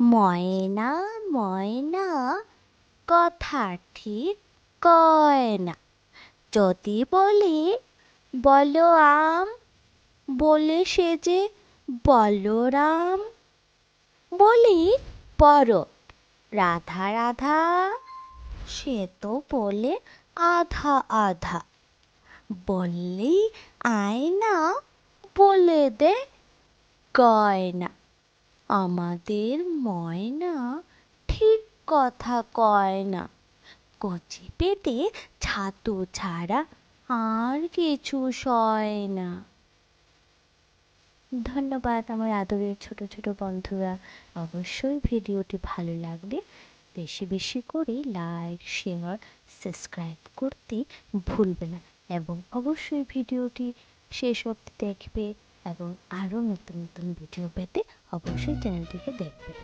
ময়না ময়না কথা ঠিক কয় না। যদি বলি, বলো আম বলে সে যে বলরাম বলি পড়ো রাধা রাধা, সে তো বলে, আধা আধা বললি আয়না বলে দে গয়না আমাদের ময়না ঠিক কথা কয় না। কচি পেটে ছাতু ছাড়া আর কিছু সয় না। ধন্যবাদ আমার আদরের ছোট ছোট বন্ধুরা। অবশ্যই ভিডিওটি ভালো লাগলে বেশি বেশি করে লাইক, শেয়ার, সাবস্ক্রাইব করতে ভুলবে না। এবং অবশ্যই ভিডিওটি শেষ অবধি দেখবে। এবং আরও নতুন নতুন ভিডিও পেতে অবশ্যই চ্যানেলটিকে দেখবেন।